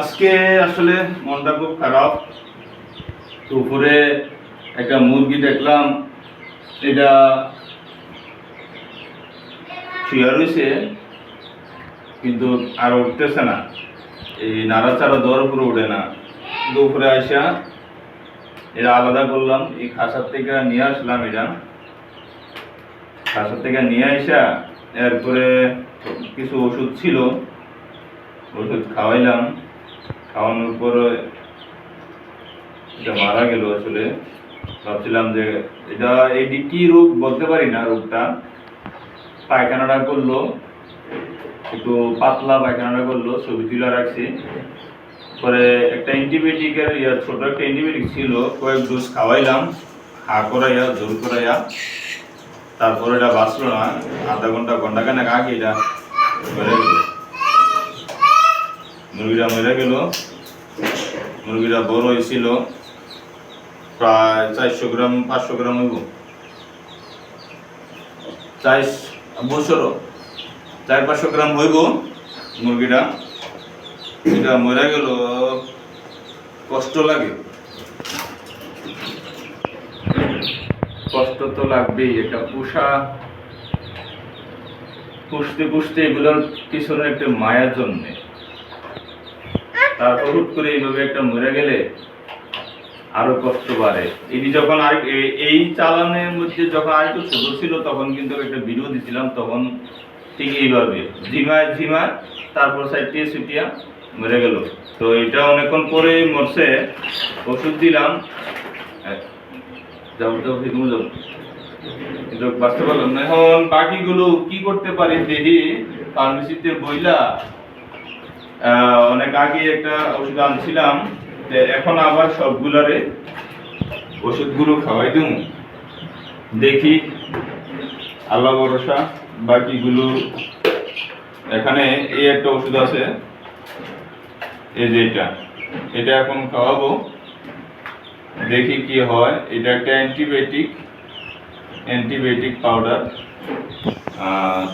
আজকে আসলে মনটা খুব খারাপ। দুপুরে একটা মুরগি দেখলাম, এটা শুয়ে রয়েছে, কিন্তু আর উঠতেছে না। এই নাড়াচাড়া দর উপরে উঠে না। দুপুরে আসা এটা আলাদা করলাম, এই খাসার থেকে নিয়ে আসলাম এটা। খাসার থেকে নিয়ে আসা এরপরে কিছু ওষুধ ছিল, ওষুধ খাওয়াইলাম। খাওয়ানোর পর এটা মারা গেল আসলে। ভাবছিলাম যে এটা এটি কি রোগ বলতে পারি না রোগটা। পায়খানাটা করল, একটু পাতলা পায়খানাটা করল, ছবি তুলে রাখছি। পরে একটা অ্যান্টিবায়োটিকের ইয়ার ছোট একটা অ্যান্টিবায়োটিক ছিল, কয়েক ডোজ খাওয়াইলাম হা করাইয়া, জোর করাইয়া। তারপরে এটা বাঁচলো না, আধা ঘণ্টা ঘণ্টা খানেক আগে এটা মুরগিটা মরে গেল। মুরগিটা বড় হয়েছিল, প্রায় চারশো গ্রাম, পাঁচশো গ্রাম হইব। চার বছর চার পাঁচশো গ্রাম হইব মুরগিটা। এটা মরে গেল, কষ্ট লাগে। কষ্ট তো লাগবেই, এটা পোষা। পুষতে পুষতে এগুলোর পিছনে একটা মায়ার জন্যে। তারপর হুট করে এইভাবে একটা মরে গেলে আরও কষ্ট বাড়ে। এটি যখন আর এই চালানের মধ্যে যখন ছোট ছিল, তখন কিন্তু একটা ভিডিও দিছিলাম, তখন ঠিক এইভাবে, ঝিমায় ঝিমায় তারপর সাইটিয়ে ছুটিয়া মরে গেল। তো এটা অনেকক্ষণ পরে মরছে, ওষুধ দিলাম। বাঁচতে পারলাম না। এখন বাকিগুলো কি করতে পারি দেখি। ফার্মেসিতে বইলা অনেক আগে একটা ওষুধ আনছিলাম এখন আবার সবগুলারে ওষুধগুলো খাওয়াই দিম দেখি, আল্লাহ ভরসা, বাকিগুলো এখানে এই একটা ওষুধ আছে, এই যে এটা। এটা এখন খাওয়াবো, দেখি কি হয়। এটা একটা অ্যান্টিবায়োটিক অ্যান্টিবায়োটিক পাউডার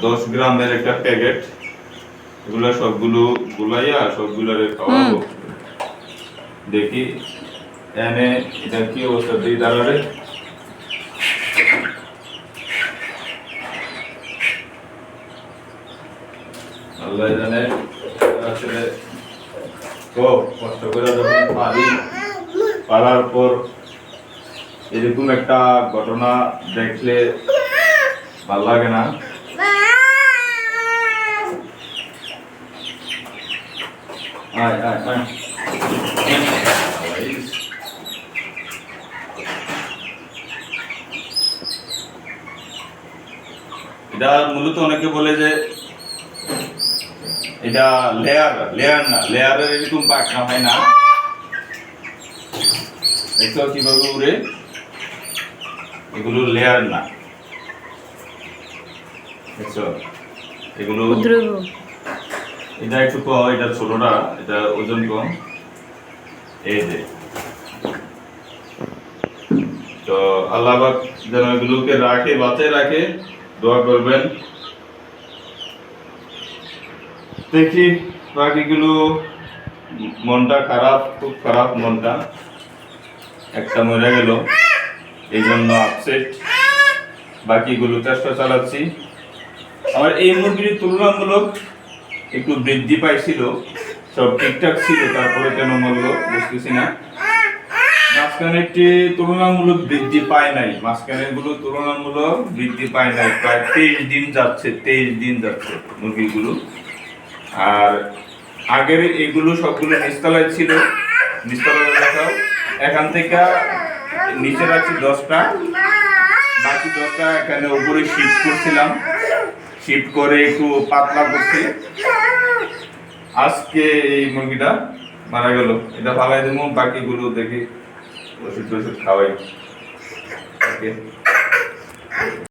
দশ গ্রামের একটা প্যাকেট। এগুলো সবগুলো গুলাইয়া সবগুলোরে খাওয়াবো। দেখি এনে এটা কি অবস্থা? দিই দাঁড়ারে আল্লাহ জানে আসলে কষ্ট করে যখন পারি পারার পর এরকম একটা ঘটনা দেখলে ভালো লাগে না। আয় আয় আয় এটা মূলত অনেকে বলে যে এটা লেয়ার লেয়ার না লেয়ারের এরকম পাখনা হয় না। দেখছ কীভাবে উড়ে? এগুলো লেয়ার না। দেখছ? এগুলো এটা একটু কম, এটা ছোটটা, এটা ওজন কম। এই যে। তো আল্লাহ যেন এগুলোকে রাখে, বাঁচায় রাখে, দোয়া করবেন। দেখি বাকিগুলো মনটা খারাপ, খুব খারাপ মনটা। একটা মরে গেল এই জন্য আপসেট বাকিগুলো চেষ্টা চালাচ্ছি। আমার এই মুরগির তুলনামূলক একটু বৃদ্ধি পাইছিল, সব ঠিকঠাক ছিল, তারপরে কেন মরলো বুঝতেছি না। মাঝখানে একটি তুলনামূলক বৃদ্ধি পায় নাই মাঝখানে গুলো তুলনামূলক বৃদ্ধি পায় নাই, প্রায় তেইশ দিন যাচ্ছে, তেইশ দিন যাচ্ছে মুরগিগুলো। আর আগের এগুলো সবগুলো নিচতলায় ছিল, নিচতলায় দেখাও। এখান থেকে নিচে রাখছি দশটা, বাকি দশটা এখানে উপরে শিফট করছিলাম। শিফট করে একটু পাতলা করছি। আজকে এই মুরগিটা মারা গেল। এটা ভালাই দেবো, বাকিগুলো দেখি। ওষুধ টষুধ খাওয়াই। ওকে।